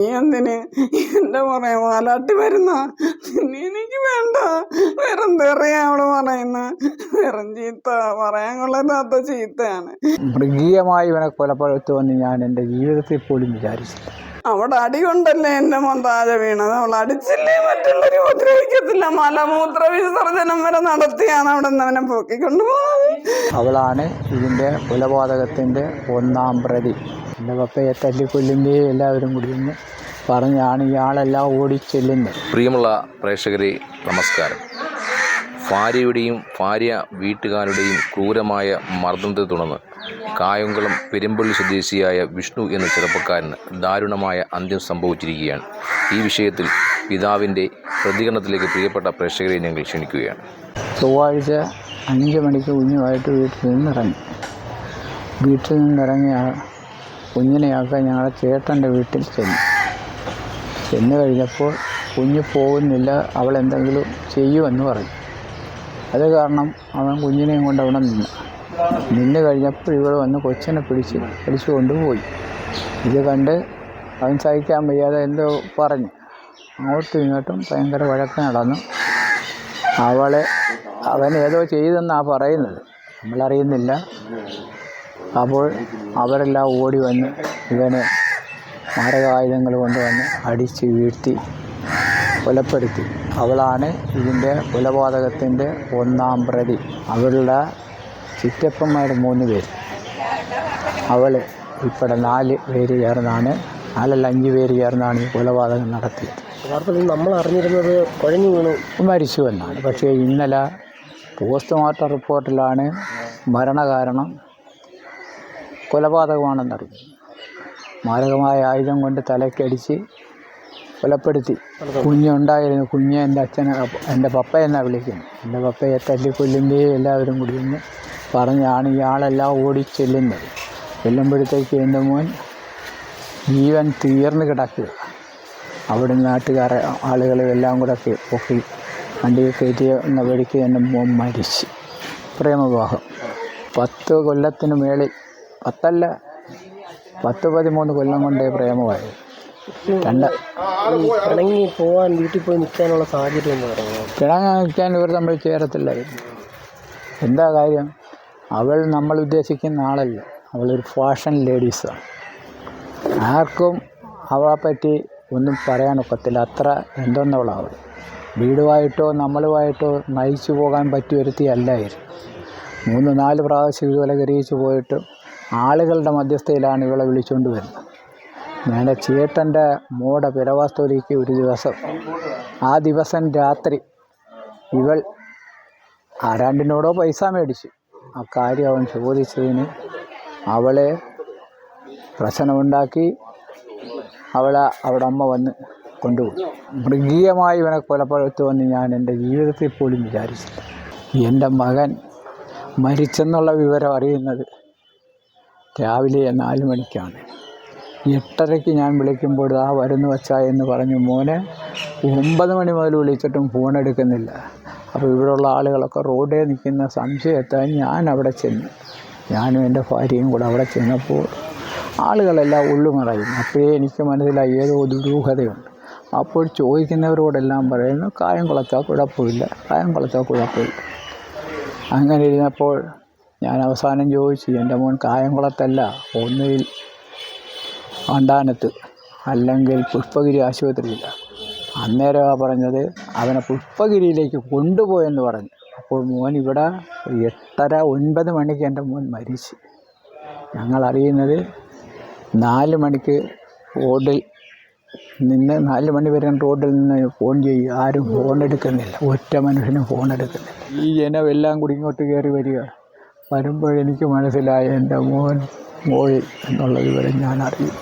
നീ എന്തിന്? എന്റെ പുറകെ വാലാട്ടി വരുന്ന? എനിക്ക് വേണ്ട. വെറും തെറിയാ അവൾ പറയുന്ന. വെറും ചീത്ത. പറയാൻ കൊള്ളാത്ത ചീത്തയാണ്. മൃഗീയമായി ഇവനെ കൊലപ്പെടുത്തുമെന്ന് ഞാൻ എന്റെ ജീവിതത്തിൽ പോലും വിചാരിച്ചില്ല. അവിടെ അടി കൊണ്ടല്ലേ എന്റെ മോൻ വീണത്? അവൾ അടിച്ചില്ലേ? മറ്റുള്ളവരെ ഉപദ്രവിക്കത്തില്ല. മലമൂത്ര വിസർജനം വരെ നടത്തിയാണ് അവിടെ നിന്ന് അവനെ പൊക്കിക്കൊണ്ടു പോകുന്നത് അവളാണ് ഇതിന്റെ കൊലപാതകത്തിന്റെ ഒന്നാം പ്രതി. എന്റെ പപ്പയെ തല്ലിക്കൊല്ലിന്റെ എല്ലാവരും കൂടി എന്ന് പറഞ്ഞാണ് ഇയാളെല്ലാം ഓടിച്ചെല്ലുന്നത്. പ്രിയമുള്ള പ്രേക്ഷകരെ നമസ്കാരം. ഭാര്യയുടെയും ഭാര്യ വീട്ടുകാരുടെയും ക്രൂരമായ മർദ്ദനത്തെ തുടർന്ന് കായംകുളം പെരുമ്പള്ളി സ്വദേശിയായ വിഷ്ണു എന്ന ചെറുപ്പക്കാരന് ദാരുണമായ അന്ത്യം സംഭവിച്ചിരിക്കുകയാണ്. ഈ വിഷയത്തിൽ പിതാവിന്റെ പ്രതികരണത്തിലേക്ക് പ്രിയപ്പെട്ട പ്രേക്ഷകരെ ഞങ്ങൾ ക്ഷണിക്കുകയാണ്. ചൊവ്വാഴ്ച അഞ്ച് മണിക്ക് കുഞ്ഞുമായിട്ട് വീട്ടിൽ നിന്നിറങ്ങി. വീട്ടിൽ നിന്നിറങ്ങിയ കുഞ്ഞിനെയൊക്കെ ഞങ്ങളുടെ ചേട്ടന്റെ വീട്ടിൽ ചെന്നു. ചെന്ന് കഴിഞ്ഞപ്പോൾ കുഞ്ഞ് പോകുന്നില്ല അവൾ എന്തെങ്കിലും ചെയ്യുമെന്ന് പറഞ്ഞു. അത് കാരണം അവൻ കുഞ്ഞിനെയും കൊണ്ട് അവിടെ നിന്നു. നിന്ന് കഴിഞ്ഞപ്പോൾ ഇവൾ വന്ന് കൊച്ചിനെ പിടിച്ച് പിടിച്ചു കൊണ്ടുപോയി ഇത് കണ്ട് അവൻ സഹിക്കാൻ വയ്യാതെ എന്തോ പറഞ്ഞു. അങ്ങോട്ടും ഇങ്ങോട്ടും ഭയങ്കര വഴക്ക് നടന്നു. അവളെ അവൻ ഏതോ ചെയ്തെന്നാണ് പറയുന്നത്. നമ്മളറിയുന്നില്ല. അപ്പോൾ അവരെല്ലാം ഓടി വന്ന് ഇവനെ മാരകായുധങ്ങൾ കൊണ്ടുവന്ന് അടിച്ച് വീഴ്ത്തി കൊലപ്പെടുത്തി. അവളാണ് ഇതിന്റെ കൊലപാതകത്തിന്റെ ഒന്നാം പ്രതി. അവളുടെ ചിറ്റപ്പന്മാർ മൂന്ന് പേര്. അവൾ ഉൾപ്പെടെ നാല് പേര് ചേർന്നാണ് നാലല്ല അഞ്ച് പേര് ചേർന്നാണ് ഈ കൊലപാതകം നടത്തിയത്. യഥാർത്ഥത്തിൽ നമ്മൾ അറിഞ്ഞിരുന്നത് കുഴഞ്ഞു വീണു. മരിച്ചു എന്നാണ്. പക്ഷേ ഇന്നലെ പോസ്റ്റ്മോർട്ടം റിപ്പോർട്ടിലാണ് മരണകാരണം കൊലപാതകമാണെന്നറിഞ്ഞു. മാരകമായ ആയുധം കൊണ്ട് തലക്കടിച്ച് കൊലപ്പെടുത്തി. കുഞ്ഞുണ്ടായിരുന്നു. കുഞ്ഞ് എന്റെ അച്ഛനെ എന്റെ പപ്പ എന്നാണ് വിളിക്കുന്നത്. എന്റെ പപ്പയെ തല്ലിക്കൊല്ലിന്റെ എല്ലാവരും കൂടി പറഞ്ഞാണ് ഇയാളെല്ലാം ഓടി ചെല്ലുന്നത് ചെല്ലുമ്പോഴത്തേക്ക് എന്റെ മോൻ ജീവൻ തീർന്ന് കിടക്കുക. അവിടെ നാട്ടുകാരെ ആളുകളെല്ലാം എല്ലാം കൂടെ പൊക്കി വണ്ടിയിൽ കയറ്റി എന്ന വഴിക്ക് എന്റെ മോൻ മരിച്ചു. പ്രേമവിവാഹം. പത്ത് കൊല്ലത്തിന് മേളിൽ പത്തല്ല പത്ത് പതിമൂന്ന് കൊല്ലം കൊണ്ടേ പ്രേമമായി. രണ്ട് പിണങ്ങി പോവാൻ വീട്ടിൽ പോയി നിൽക്കാനുള്ള സാഹചര്യം എന്ന് പറയുന്നത്. നിൽക്കാൻ ഇവർ തമ്മിൽ ചേരത്തില്ലായിരുന്നു എന്താ കാര്യം? അവൾ നമ്മൾ ഉദ്ദേശിക്കുന്ന ആളല്ല. അവളൊരു ഫാഷൻ ലേഡീസാണ് ആർക്കും അവളെപ്പറ്റി ഒന്നും പറയാനൊക്കത്തില്ല. അത്ര എന്തെന്നുള്ളവൾ അവൾ വീടുമായിട്ടോ നമ്മളുമായിട്ടോ നയിച്ചു പോകാൻ പറ്റിയ ഒരുത്തിയല്ലായിരുന്നു മൂന്ന് നാല് പ്രാവശ്യം ഇതുപോലെ ഗ്രഹിച്ചു പോയിട്ട് ആളുകളുടെ മധ്യസ്ഥയിലാണ് ഇവളെ വിളിച്ചുകൊണ്ട് വരുന്നത്. ഞങ്ങളുടെ ചേട്ടന്റെ മോടെ പിറവാസ്തോലിക്ക് ഒരു ദിവസം ആ ദിവസം രാത്രി ഇവൾ ആരാണ്ടിനോടോ പൈസ മേടിച്ചു. ആ കാര്യം അവൻ ചോദിച്ചതിന് അവളെ പ്രശ്നമുണ്ടാക്കി അവളെ അവിടെ അമ്മ വന്ന് കൊണ്ടുപോയി മൃഗീയമായി ഇവനെ കൊലപ്പെടുത്തുമെന്ന് ഞാൻ എന്റെ ജീവിതത്തിൽ പോലും വിചാരിച്ചില്ല. എന്റെ മകൻ മരിച്ചെന്നുള്ള വിവരം അറിയുന്നത് രാവിലെ നാല് മണിക്കാണ്. എട്ടരയ്ക്ക് ഞാൻ വിളിക്കുമ്പോൾ ആ വരുന്നു വച്ചാ എന്ന് പറഞ്ഞു മോനെ ഒമ്പത് മണി മുതൽ വിളിച്ചിട്ടും ഫോൺ എടുക്കുന്നില്ല. അപ്പോൾ ഇവിടെയുള്ള ആളുകളൊക്കെ റോഡിൽ നിൽക്കുന്ന സംശയത്താൽ ഞാൻ അവിടെ ചെന്നു. ഞാനും എന്റെ ഭാര്യയും കൂടെ അവിടെ ചെന്നപ്പോൾ ആളുകളെല്ലാം ഉള്ളുമറയും. അപ്പോഴേ എനിക്ക് മനസ്സിലായി ഏതോ ദുരൂഹതയുണ്ട്. അപ്പോൾ ചോദിക്കുന്നവരോടെല്ലാം പറയുന്നു കായം കുളച്ചാൽ കുഴപ്പമില്ല കായം കുളച്ചാൽ കുഴപ്പമില്ല. അങ്ങനെ ഇരുന്നപ്പോൾ ഞാൻ അവസാനം ചോദിച്ചു എന്റെ മോൻ കായം കുളത്തല്ല ഒന്നുകിൽ വണ്ടാനത്ത് അല്ലെങ്കിൽ പുഷ്പഗിരി ആശുപത്രിയില്ല. ആ പറഞ്ഞത് അവനെ പുഷ്പഗിരിയിലേക്ക് കൊണ്ടുപോയെന്ന് പറഞ്ഞു. അപ്പോൾ മോൻ ഇവിടെ എട്ടര ഒൻപത് മണിക്ക് എന്റെ മോൻ മരിച്ചു. ഞങ്ങൾ അറിയുന്നത് നാല് മണിക്ക് റോഡിൽ നിന്ന് നാല് മണി വരെ റോഡിൽ നിന്ന് ഫോൺ ചെയ്യും. ആരും ഫോൺ എടുക്കുന്നില്ല. ഒറ്റ മനുഷ്യനും ഫോൺ എടുക്കുന്നില്ല. ഈ ജനം എല്ലാം കൂടി ഇങ്ങോട്ട് കയറി വരിക. വരുമ്പോഴെനിക്ക് മനസ്സിലായ എന്റെ മോൻ പോയി എന്നുള്ള വരെ ഞാൻ അറിയും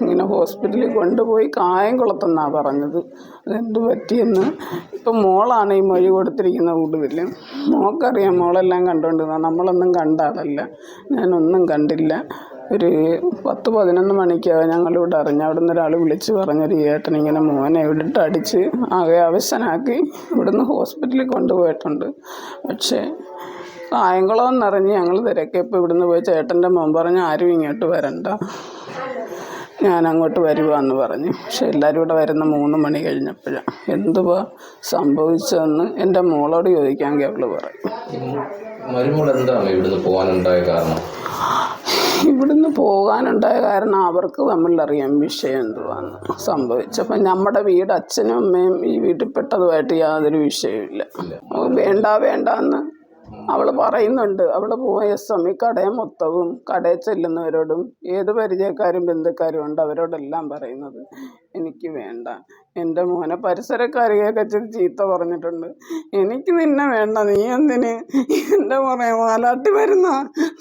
ഇങ്ങനെ ഹോസ്പിറ്റലിൽ കൊണ്ടുപോയി കായം കായംകുളത്തെന്നാണ് പറഞ്ഞത്. അതെന്ത് പറ്റിയെന്ന്? ഇപ്പം മോളാണ് ഈ മൊഴി കൊടുത്തിരിക്കുന്ന കൂടുതൽ മോൾക്കറിയാം മോളെല്ലാം കണ്ടുകൊണ്ടിരുന്ന നമ്മളൊന്നും കണ്ട ആളല്ല. ഞാനൊന്നും കണ്ടില്ല. ഒരു പത്ത് പതിനൊന്ന് മണിക്കാണ് ഞങ്ങളിവിടെ അറിഞ്ഞ അവിടെ നിന്ന് ഒരാൾ വിളിച്ച് പറഞ്ഞൊരു ഏട്ടൻ ഇങ്ങനെ മോനെ ഇവിടിട്ട് അടിച്ച് ആകെ അവശനാക്കി ഇവിടുന്ന് ഹോസ്പിറ്റലിൽ കൊണ്ടുപോയിട്ടുണ്ട്. പക്ഷേ കായംകുളം എന്നറിഞ്ഞ് ഞങ്ങൾ തിരക്കിയപ്പോൾ ഇവിടുന്ന് പോയി ചേട്ടന്റെ മോൻ പറഞ്ഞ് ആരും ഇങ്ങോട്ട് വരണ്ട. ഞാൻ അങ്ങോട്ട് വരുവാന്ന് പറഞ്ഞു. പക്ഷെ എല്ലാവരും ഇവിടെ വരുന്ന മൂന്ന് മണി കഴിഞ്ഞപ്പോഴാണ് എന്തുവാ സംഭവിച്ചതെന്ന് എന്റെ മോളോട് ചോദിക്കാമെങ്കിൽ അവൾ പറയും. കാരണം? ഇവിടുന്ന് പോകാനുണ്ടായ കാരണം അവർക്ക് തമ്മിലറിയാം വിഷയം എന്തുവാന്ന് സംഭവിച്ചപ്പം നമ്മുടെ വീട് അച്ഛനും അമ്മയും ഈ വീട്ടിൽ പെട്ടതുമായിട്ട് യാതൊരു വിഷയമില്ല വേണ്ട വേണ്ട എന്ന് അവൾ പറയുന്നുണ്ട്. അവൾ പോയ സമയം കടയെ മൊത്തവും കടയിൽ ചെല്ലുന്നവരോടും ഏത് പരിചയക്കാരും ബന്ധുക്കാരും ഉണ്ട് അവരോടെല്ലാം പറയുന്നത് എനിക്ക് വേണ്ട. എന്റെ മോനെ പരിസരക്കാരികയൊക്കെ ഇച്ചിരി ചീത്ത പറഞ്ഞിട്ടുണ്ട്. എനിക്ക് നിന്നെ വേണ്ട. നീ എന്തിന്? എന്റെ മോനെ വാലാട്ടി വരുന്ന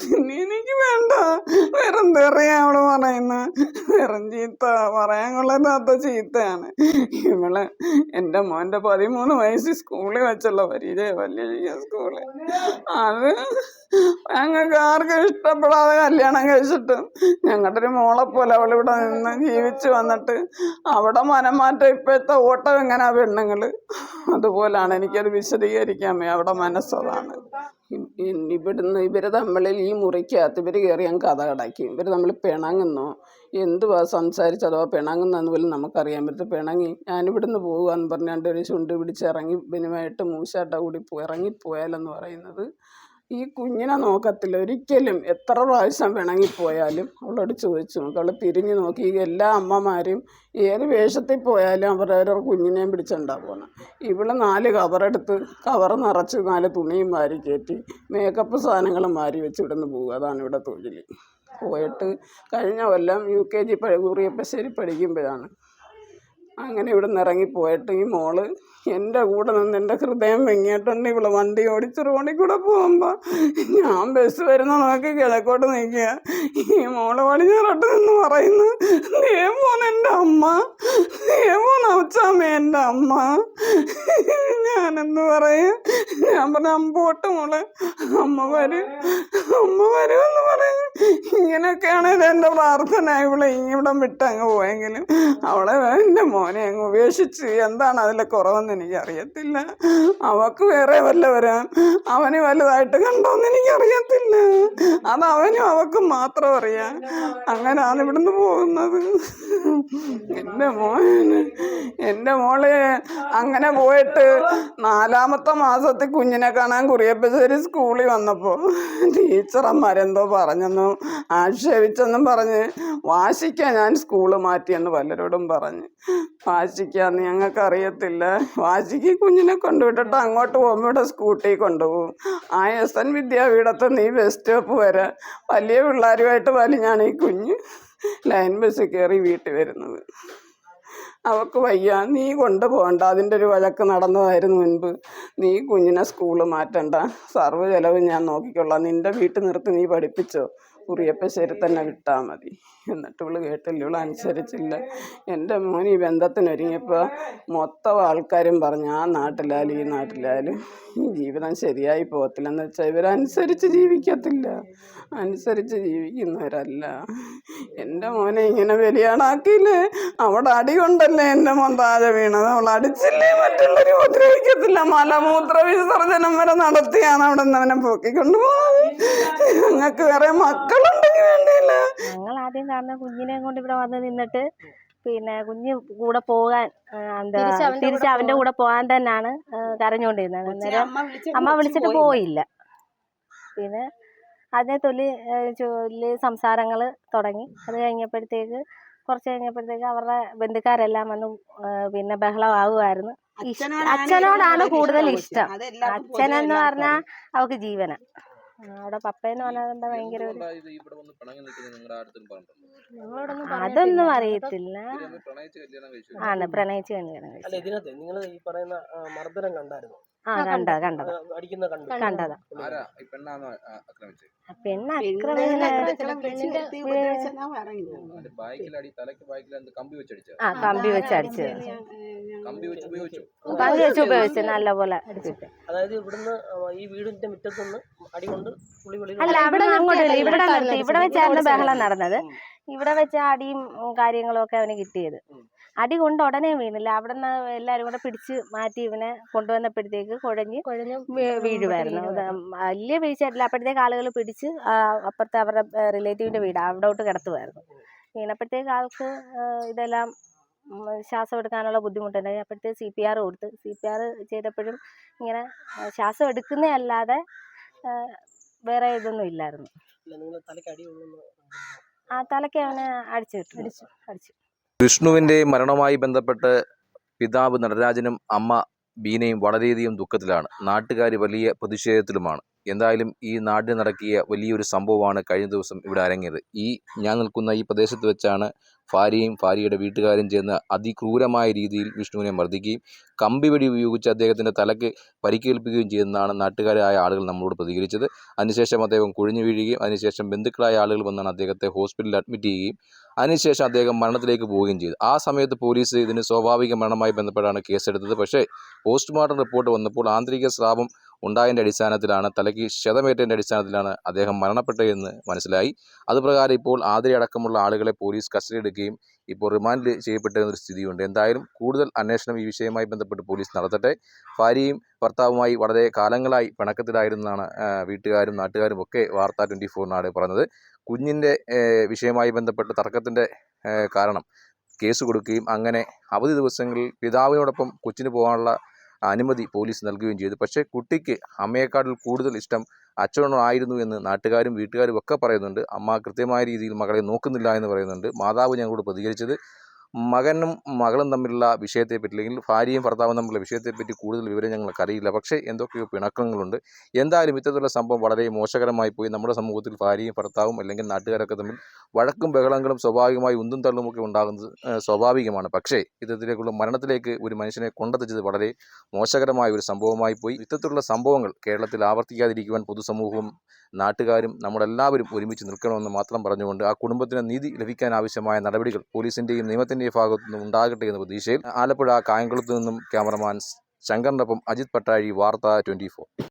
നിന്നെ എനിക്ക് വേണ്ട. വേറെന്തറിയാ അവൾ പറയുന്ന വെറും ചീത്ത പറയാൻ കൊള്ളാത്ത ചീത്തയാണ്. ഇവൾ എന്റെ മോന്റെ പതിമൂന്ന് വയസ്സ് സ്കൂളിൽ വെച്ചുള്ള പരീക്ഷ വലിയ സ്കൂൾ അത് ഞങ്ങൾക്ക് ആർക്കും ഇഷ്ടപ്പെടാതെ കല്യാണം കഴിച്ചിട്ട് ഞങ്ങളുടെ ഒരു മോളെ പോലെ അവളിവിടെ നിന്ന് ജീവിച്ചു വന്നിട്ട് അവിടെ മനംമാറ്റം ഇപ്പോഴത്തെ ഓട്ടം എങ്ങനെയാ പെണ്ണുങ്ങൾ അതുപോലാണ് എനിക്കത് വിശദീകരിക്കാൻ വയ്യ അവിടെ മനസ്സതാണ്. ഇവിടുന്ന് ഇവർ തമ്മിൽ ഈ മുറിക്കകത്ത് ഇവർ കയറി ഞാൻ കഥ കടക്കി. ഇവർ തമ്മിൽ പിണങ്ങുന്നോ. എന്തുവാ അഥവാ പിണങ്ങുന്നതെന്ന് പോലും നമുക്കറിയാൻ പറ്റും പിണങ്ങി ഞാനിവിടുന്ന് പോകുകയെന്ന് പറഞ്ഞാണ്ട് ഒരു ചുണ്ട് പിടിച്ച് ഇറങ്ങി ബിനുമായിട്ട് മൂശാട്ട കൂടി ഇറങ്ങിപ്പോയാലെന്ന് പറയുന്നത് ഈ കുഞ്ഞിനെ നോക്കത്തില്ല. ഒരിക്കലും എത്ര പ്രാവശ്യം പിണങ്ങിപ്പോയാലും അവളോട് ചോദിച്ചു നോക്ക്. അവൾ തിരിഞ്ഞു നോക്കി. എല്ലാ അമ്മമാരും ഏത് വേഷത്തിൽ പോയാലും അവരവരുടെ കുഞ്ഞിനെയും പിടിച്ചുണ്ടാ പോകുന്നത് ഇവൾ നാല് കവറെടുത്ത് കവർ നിറച്ച് നാല് തുണിയും മാരി കയറ്റി മേക്കപ്പ് സാധനങ്ങളും മാരി വെച്ച് ഇവിടുന്ന് പോകുക അതാണ് ഇവിടെ തൊഴിൽ പോയിട്ട് കഴിഞ്ഞ കൊല്ലം യു കെ ജി പഴകൂറിയപ്പശ്ശേരി പഠിക്കുമ്പോഴാണ്. അങ്ങനെ ഇവിടുന്ന് ഇറങ്ങിപ്പോയിട്ട് ഈ മോൾ എന്റെ കൂടെ നിന്ന് എന്റെ ഹൃദയം വെങ്ങിയിട്ടുണ്ട്. ഇവൾ വണ്ടി ഓടിച്ച് റോഡിൽ കൂടെ പോകുമ്പോൾ ഞാൻ ബസ് വരുന്ന നോക്കി കിഴക്കോട്ട് നിൽക്കുക. ഈ മോൾ പടിഞ്ഞാറോട്ട് നിന്ന് പറയുന്നു ദേ പോന്ന് എന്റെ അമ്മ ദേ പോന്ന് അച്ഛമ്മ എന്റെ അമ്മ. ഞാനെന്ന് പറയും? ഞാൻ പറഞ്ഞ അമ്മ പോട്ട് മോളെ അമ്മ വരും അമ്മ വരുമെന്ന് പറയും. ഇങ്ങനെയൊക്കെയാണ് ഇത് എന്റെ പ്രാർത്ഥന. ഇവിടെ ഇങ്ങിവിടം വിട്ട് അങ്ങ് പോയെങ്കിലും അവളെ എന്റെ മോനെ അങ്ങ് ഉപേക്ഷിച്ച് എന്താണ് അതിലെ കുറവെന്ന് എനിക്ക് അറിയത്തില്ല അവക്ക് വേറെ വല്ല വരാൻ അവന് വലുതായിട്ട് കണ്ടോന്ന് എനിക്കറിയത്തില്ല. അത് അവനും അവക്കും മാത്രം അറിയാം. അങ്ങനെയാണ് ഇവിടുന്ന് പോകുന്നത്. എന്റെ മോന് എന്റെ മോളെ അങ്ങനെ പോയിട്ട് നാലാമത്തെ മാസത്തിൽ കുഞ്ഞിനെ കാണാൻ കുറിയപ്പശ്ശേരി സ്കൂളിൽ വന്നപ്പോൾ ടീച്ചറന്മാരെന്തോ പറഞ്ഞെന്നും ആക്ഷേപിച്ചെന്നും പറഞ്ഞ് വാശിക്കാൻ ഞാൻ സ്കൂൾ മാറ്റിയെന്ന് പലരോടും പറഞ്ഞ്. വാശിക്കാന്ന് ഞങ്ങൾക്ക് അറിയത്തില്ല വാശിക്ക് കുഞ്ഞിനെ കൊണ്ടുവിട്ടിട്ട് അങ്ങോട്ട് പോകുമ്പോൾ ഇവിടെ സ്കൂട്ടി കൊണ്ടുപോകും. ആ എസ് എൻ വിദ്യാപീഠത്തെ നീ ബസ് സ്റ്റോപ്പ് വരെ വലിയ പിള്ളേരുമായിട്ട് വലിഞ്ഞാണ് ഈ കുഞ്ഞ് ലൈൻ ബസ് കയറി വീട്ടിൽ വരുന്നത്. അവക്ക് വയ്യ. നീ കൊണ്ടുപോകണ്ട. അതിന്റെ ഒരു വഴക്ക് നടന്നതായിരുന്നു മുൻപ്. നീ കുഞ്ഞിനെ സ്കൂൾ മാറ്റണ്ട. സർവ ചെലവ് ഞാൻ നോക്കിക്കൊള്ളാം. നിന്റെ വീട്ടിൽ നിർത്തി നീ പഠിപ്പിച്ചോ? കുറിയപ്പശ്ശേരി തന്നെ വിട്ടാൽ മതി. എന്നിട്ട് ഇവൾ കേട്ടില്ല. ഇവൾ അനുസരിച്ചില്ല. എന്റെ മോൻ ഈ ബന്ധത്തിനൊരുങ്ങിയപ്പോൾ മൊത്തം ആൾക്കാരും പറഞ്ഞു ആ നാട്ടിലായാലും ഈ നാട്ടിലായാലും ഈ ജീവിതം ശരിയായി പോകത്തില്ലെന്ന് വെച്ചാൽ ഇവരനുസരിച്ച് ജീവിക്കത്തില്ല. അനുസരിച്ച് ജീവിക്കുന്നവരല്ല. എന്റെ മോനെ ഇങ്ങനെ വലിയാണാക്കിയില്ലേ അവിടെ അടി കൊണ്ടല്ലേ എന്റെ മോൻ താഴെ വീണത്? അവൾ അടിച്ചില്ലേ? മറ്റുള്ളവർ ഉപദ്രവിക്കത്തില്ല. മലമൂത്ര വിസർജനം വരെ നടത്തിയാണ് അവിടെ നിന്ന് അവനെ പൊക്കിക്കൊണ്ട് ഞങ്ങൾക്ക് വേറെ മക്കളുണ്ടെങ്കിൽ വേണ്ടിയില്ല ഞങ്ങൾ ആദ്യം കാണുന്ന കുഞ്ഞിനെ കൊണ്ട് ഇവിടെ വന്ന് നിന്നിട്ട് പിന്നെ കുഞ്ഞ് കൂടെ പോകാൻ എന്താ തിരിച്ച് അവന്റെ കൂടെ പോകാൻ തന്നെയാണ് കരഞ്ഞോണ്ടിരുന്നത് കരഞ്ഞുകൊണ്ടിരുന്നത്. അന്നേരം അമ്മ വിളിച്ചിട്ട് പോയില്ല. പിന്നെ അതിനെ തൊല്ലി ചൊല്ലി സംസാരങ്ങൾ തുടങ്ങി. അത് കഴിഞ്ഞപ്പോഴത്തേക്ക് കുറച്ച് കഴിഞ്ഞപ്പോഴത്തേക്ക് അവരുടെ ബന്ധുക്കാരെല്ലാം വന്ന് പിന്നെ ബഹളമാവുമായിരുന്നു. അച്ഛനോടാണ് കൂടുതൽ ഇഷ്ടം. അച്ഛനെന്ന് പറഞ്ഞാൽ അവക്ക് ജീവന. അവിടെ പപ്പയെന്ന് പറഞ്ഞാൽ എന്താ ഭയങ്കര അതൊന്നും അറിയത്തില്ല. ആണ് പ്രണയിച്ച് കല്യാണം കഴിച്ചു. ഇതിനകത്ത് നിങ്ങൾ ഈ പറയുന്ന മർദ്ദനം കണ്ടായിരുന്നു? ആ കണ്ടത് കണ്ടത്. കണ്ടതാ. ആക്രമിച്ചത് പെണ്ണ് കമ്പി വെച്ചടിച്ചത് ആ കമ്പി വെച്ച് അടിച്ചത് കമ്പി വെച്ച് ഉപയോഗിച്ചു. നല്ല പോലെ അടിച്ചിട്ട് അതായത് ഇവിടുന്ന് ഈ വീടിന്റെ മുറ്റത്തുനിന്ന് അടികൊണ്ട് അല്ല അവിടെ അങ്ങോട്ട് ഇവിടെ ഇവിടെ വെച്ചായിരുന്നു ബഹളം നടന്നത്. ഇവിടെ വെച്ച് അടിയും കാര്യങ്ങളും ഒക്കെ അവന് കിട്ടിയത്. അടി കൊണ്ട് ഉടനെ വീണില്ല. അവിടെ നിന്ന് എല്ലാവരും കൂടെ പിടിച്ച് മാറ്റി ഇവനെ കൊണ്ടുവന്നപ്പോഴത്തേക്ക് കുഴഞ്ഞ് വീഴുവായിരുന്നു. വീഴുമായിരുന്നു വലിയ വീഴ്ചയായിട്ടില്ല. അപ്പോഴത്തേക്ക് ആളുകൾ പിടിച്ച് അപ്പുറത്തെ അവരുടെ റിലേറ്റീവിന്റെ വീട് അവിടോട്ട് കിടത്തുമായിരുന്നു വീണപ്പോഴത്തേക്ക് ആൾക്ക് ഇതെല്ലാം ശ്വാസം എടുക്കാനുള്ള ബുദ്ധിമുട്ടുണ്ടായി. അപ്പോഴത്തേക്ക് സി പി ആർ കൊടുത്ത്. സി പി ആർ ചെയ്തപ്പോഴും ഇങ്ങനെ ശ്വാസം എടുക്കുന്നതല്ലാതെ വേറെ ഇതൊന്നും ഇല്ലായിരുന്നു. തലയ്ക്ക് അടി കൊള്ളുന്നു ആ തലയ്ക്ക് അവനെ അടിച്ചു കിട്ടും അടിച്ചു. അടിച്ചു. വിഷ്ണുവിന്റെ മരണവുമായി ബന്ധപ്പെട്ട് പിതാവ് നടരാജനും അമ്മ ബീനയും വളരെയധികം ദുഃഖത്തിലാണ്. നാട്ടുകാർ വലിയ പ്രതിഷേധത്തിലുമാണ്. എന്തായാലും ഈ നാട്ടിൽ നടക്കിയ വലിയൊരു സംഭവമാണ് കഴിഞ്ഞ ദിവസം ഇവിടെ അരങ്ങിയത് ഈ ഞാൻ നിൽക്കുന്ന ഈ പ്രദേശത്ത് വെച്ചാണ് ഭാര്യയും ഭാര്യയുടെ വീട്ടുകാരും ചേർന്ന് അതിക്രൂരമായ രീതിയിൽ വിഷ്ണുവിനെ മർദ്ദിക്കുകയും കമ്പിവെടി ഉപയോഗിച്ച് അദ്ദേഹത്തിന്റെ തലക്ക് പരിക്കേൽപ്പിക്കുകയും ചെയ്യുന്നതാണ് നാട്ടുകാരായ ആളുകൾ നമ്മളോട് പ്രതികരിച്ചത്. അതിനുശേഷം അദ്ദേഹം കുഴിഞ്ഞു വീഴുകയും അതിനുശേഷം ബന്ധുക്കളായ ആളുകൾ വന്നാണ് അദ്ദേഹത്തെ ഹോസ്പിറ്റലിൽ അഡ്മിറ്റ് ചെയ്യുകയും അതിനുശേഷം അദ്ദേഹം മരണത്തിലേക്ക് പോവുകയും ചെയ്തു. ആ സമയത്ത് പോലീസ് ഇതിന് സ്വാഭാവിക മരണമായി ബന്ധപ്പെട്ടാണ് കേസെടുത്തത്. പക്ഷേ പോസ്റ്റ്മോർട്ടം റിപ്പോർട്ട് വന്നപ്പോൾ ആന്തരിക സ്രാവം ഉണ്ടായതിന്റെ അടിസ്ഥാനത്തിലാണ് തലയ്ക്ക് ക്ഷതമേറ്റതിന്റെ അടിസ്ഥാനത്തിലാണ് അദ്ദേഹം മരണപ്പെട്ടതെന്ന് മനസ്സിലായി. അതുപ്രകാരം ഇപ്പോൾ ആതിര അടക്കമുള്ള ആളുകളെ പോലീസ് കസ്റ്റഡി എടുക്കുകയും ഇപ്പോൾ റിമാൻഡ് ചെയ്യപ്പെട്ടതെന്നൊരു സ്ഥിതിയുണ്ട്. എന്തായാലും കൂടുതൽ അന്വേഷണം ഈ വിഷയവുമായി ബന്ധപ്പെട്ട് പോലീസ് നടത്തട്ടെ. ഭാര്യയും ഭർത്താവുമായി വളരെ കാലങ്ങളായി പിണക്കത്തിലായിരുന്നാണ് വീട്ടുകാരും നാട്ടുകാരും ഒക്കെ വാർത്ത ട്വന്റി ഫോറിനാണ് പറഞ്ഞത്. കുഞ്ഞിന്റെ വിഷയമായി ബന്ധപ്പെട്ട തർക്കത്തിന്റെ കാരണം കേസ് കൊടുക്കുകയും അങ്ങനെ അവധി ദിവസങ്ങളിൽ പിതാവിനോടൊപ്പം കൊച്ചിന് പോകാനുള്ള അനുമതി പോലീസ് നൽകുകയും ചെയ്തു. പക്ഷേ കുട്ടിക്ക് അമ്മയെക്കാട്ടിൽ കൂടുതൽ ഇഷ്ടം അച്ഛനോടായിരുന്നു എന്ന് നാട്ടുകാരും വീട്ടുകാരും ഒക്കെ പറയുന്നുണ്ട്. അമ്മ കൃത്യമായ രീതിയിൽ മകളെ നോക്കുന്നില്ല എന്ന് പറയുന്നുണ്ട്. മാതാവ് ഞങ്ങളോട് പ്രതികരിച്ചത് മകനും മകളും തമ്മിലുള്ള വിഷയത്തെപ്പറ്റി അല്ലെങ്കിൽ ഭാര്യയും ഭർത്താവും തമ്മിലുള്ള വിഷയത്തെപ്പറ്റി കൂടുതൽ വിവരം ഞങ്ങൾക്ക് അറിയില്ല പക്ഷേ എന്തൊക്കെയോ പിണക്കങ്ങളുണ്ട്. എന്തായാലും ഇത്തരത്തിലുള്ള സംഭവം വളരെ മോശകരമായി പോയി. നമ്മുടെ സമൂഹത്തിൽ ഭാര്യയും ഭർത്താവും അല്ലെങ്കിൽ നാട്ടുകാരൊക്കെ തമ്മിൽ വഴക്കും ബഹളങ്ങളും സ്വാഭാവികമായി ഉന്തും തള്ളുമൊക്കെ ഉണ്ടാകുന്നത് സ്വാഭാവികമാണ്. പക്ഷേ ഇത്തരത്തിലേക്കുള്ള മരണത്തിലേക്ക് ഒരു മനുഷ്യനെ കൊണ്ടെത്തിച്ചത് വളരെ മോശകരമായ ഒരു സംഭവമായി പോയി. ഇത്തരത്തിലുള്ള സംഭവങ്ങൾ കേരളത്തിൽ ആവർത്തിക്കാതിരിക്കുവാൻ പൊതുസമൂഹവും നാട്ടുകാരും നമ്മളെല്ലാവരും ഒരുമിച്ച് നിൽക്കണമെന്ന് മാത്രം പറഞ്ഞുകൊണ്ട് ആ കുടുംബത്തിന് നീതി ലഭിക്കാൻ ആവശ്യമായ നടപടികൾ പോലീസിന്റെയും നിയമത്തിന്റെയും ഭാഗത്തു നിന്നും ഉണ്ടാകട്ടെ എന്ന പ്രതീക്ഷയിൽ ആലപ്പുഴ കായംകുളത്ത് നിന്നും ക്യാമറമാൻ ശങ്കറിനൊപ്പം അജിത് പട്ടാഴി വാർത്ത ട്വന്റി